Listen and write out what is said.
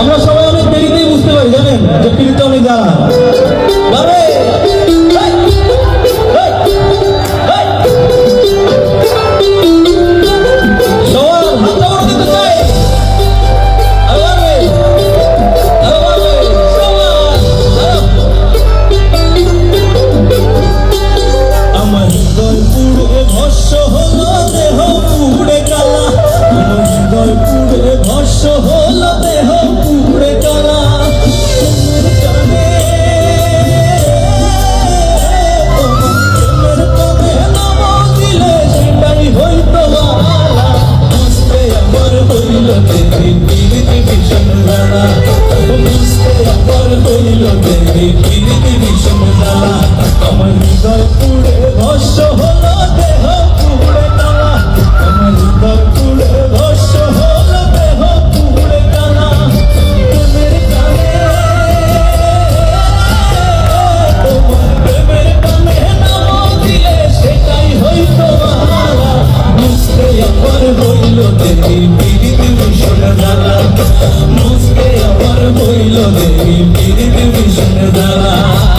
আমরা সবাই অনেক দেরিতেই বুঝতে পারি জানেন? যে কীর্তনে যারা জ্বালা বুঝতে আমার হইল দেবী পীড়িতি ভীষণ জ্বালা আমার হৃদয় পুড়ে ভস্য হলো দেহ পুড়ে কালা আমার হৃদয় পুড়ে ভস্য হলো দেহ পুড়ে কালা প্রেমের কানে তোমার প্রেমের কানে নাম দিলে সেটাই হইতো মালা বুঝতে আমার হইল দেবী জ্বালা বুঝতে আমার হইল দেবী পীড়িতি বিষ্ণু জ্বালা